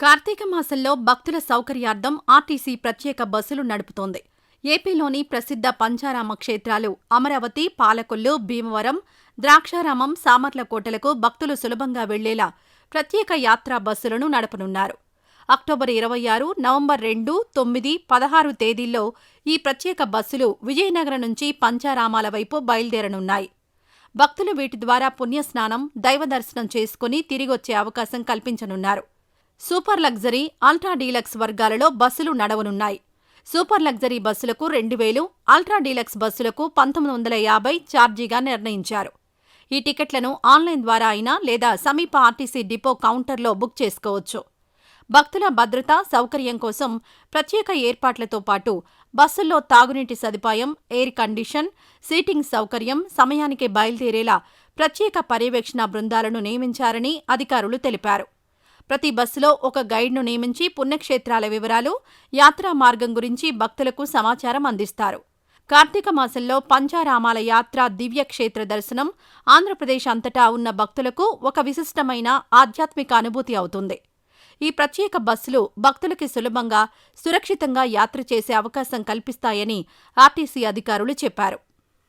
కార్తీక మాసంలో భక్తుల సౌకర్యార్థం ఆర్టీసీ ప్రత్యేక బస్సులు నడుపుతోంది. ఏపీలోని ప్రసిద్ధ పంచారామ క్షేత్రాలు అమరావతి పాలకొల్లు భీమవరం ద్రాక్షారామం సామర్లకోటలకు భక్తులు సులభంగా వెళ్ళేలా ప్రత్యేక యాత్రా బస్సులను నడపనున్నారు. అక్టోబర్ ఇరవై ఆరు నవంబర్ రెండు తొమ్మిది పదహారు తేదీల్లో ఈ ప్రత్యేక బస్సులు విజయనగరం నుంచి పంచారామాల వైపు బయలుదేరనున్నాయి. భక్తులు వీటి ద్వారా పుణ్యస్నానం దైవ దర్శనం చేసుకుని తిరిగొచ్చే అవకాశం కల్పించనున్నారు. సూపర్ లగ్జరీ అల్ట్రా డీలక్స్ వర్గాలలో బస్సులు నడవనున్నాయి. సూపర్ లగ్జరీ బస్సులకు రెండు వేలు అల్ట్రా డీలక్స్ బస్సులకు పంతొమ్మిది వందల యాభై ఛార్జీగా నిర్ణయించారు. ఈ టికెట్లను ఆన్లైన్ ద్వారా అయినా లేదా సమీప ఆర్టీసీ డిపో కౌంటర్లో బుక్ చేసుకోవచ్చు. భక్తుల భద్రత సౌకర్యం కోసం ప్రత్యేక ఏర్పాట్లతో పాటు బస్సుల్లో తాగునీటి సదుపాయం ఎయిర్ కండిషన్ సీటింగ్ సౌకర్యం సమయానికి బయలుదేరేలా ప్రత్యేక పర్యవేక్షణ బృందాలను నియమించారని అధికారులు తెలిపారు. ప్రతి బస్సులో ఒక గైడ్ను నియమించి పుణ్యక్షేత్రాల వివరాలు యాత్రా మార్గం గురించి భక్తులకు సమాచారం అందిస్తారు. కార్తీక మాసంలో పంచారామాల యాత్ర దివ్యక్షేత్ర దర్శనం ఆంధ్రప్రదేశ్ అంతటా ఉన్న భక్తులకు ఒక విశిష్టమైన ఆధ్యాత్మిక అనుభూతి అవుతుంది. ఈ ప్రత్యేక బస్సులు భక్తులకి సులభంగా సురక్షితంగా యాత్ర చేసే అవకాశం కల్పిస్తాయని ఆర్టీసీ అధికారులు చెప్పారు.